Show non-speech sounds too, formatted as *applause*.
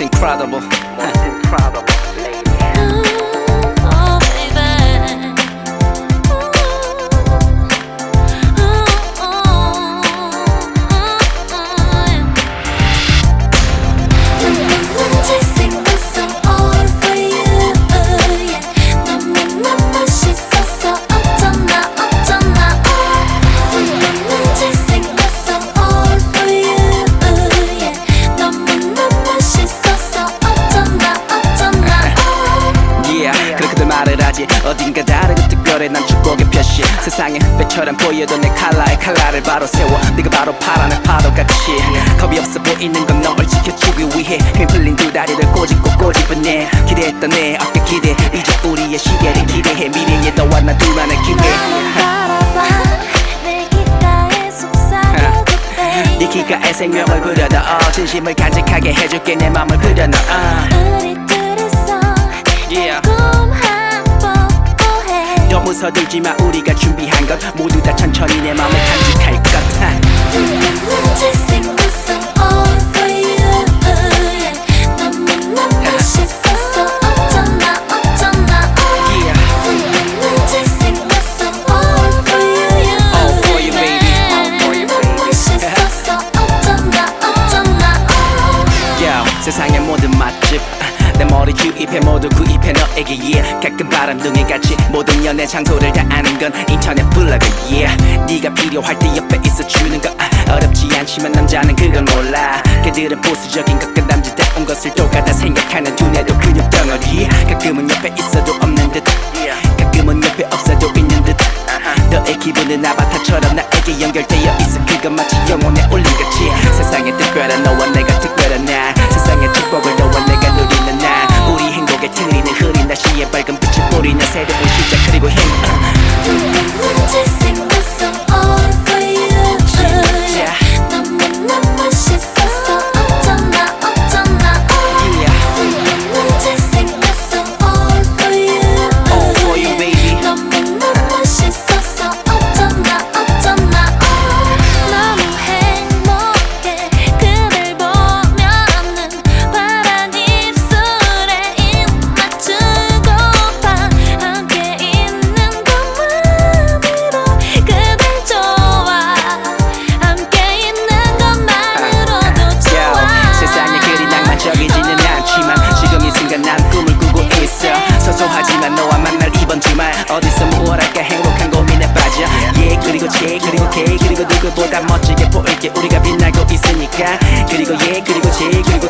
incredible. *laughs* Incredible 배처럼 보여도 내 칼라에 칼라를 바로 세워. 네가 바로 파란의 파도같이 겁이 없어 보이는 건 널 지켜주기 위해. 힘 풀린 두 다리를 꼬집고 꼬집은 내 기대했던 내 어깨 기대. 이제 우리의 시계를 기대해. 미래에 너와 나 둘만의 기회 네 귓가에 생명을 불여넣어 진심을 간직하게 해줄게. 내 맘을 불여넣어. 우리 둘이서 Yeah. 너무 서둘지마 우리가 준비한 것 모두 다 천천히 내 맘을 간직할 것. 세상의 모든 맛집 내 머리 주입해 모두 구입해 너에게 yeah. 가끔 바람둥이 같이 모든 연애 장소를 다 아는 건 인터넷 블로그 yeah. 네가 필요할 때 옆에 있어주는 거 아, 어렵지 않지만 남자는 그걸 몰라. 걔들은 보수적인 것과 남자다운 것을 똑같아 생각하는 두뇌도 근육 덩어리. 가끔은 옆에 있어도 없는 듯 가끔은 옆에 없어도 있는 듯 너의 기분은 아바타처럼 나에게 연결되어 있어. 그건 마치 영혼에 올린 같이. 세상에 특별한 너와 내가 특별한 나. 세상의 축복을 너와 내가 날씨에 밝은 빛을 뿌리는 새로운 시작 그리고 힘 소소하지만 너와 만날 이번 주말 어디서 무엇 할까 행복한 고민에 빠져. Yeah 그리고 제 그리고 K 그리고 누구보다 멋지게 보일게. 우리가 빛나고 있으니까. 그리고 yeah 그리고 제 그리고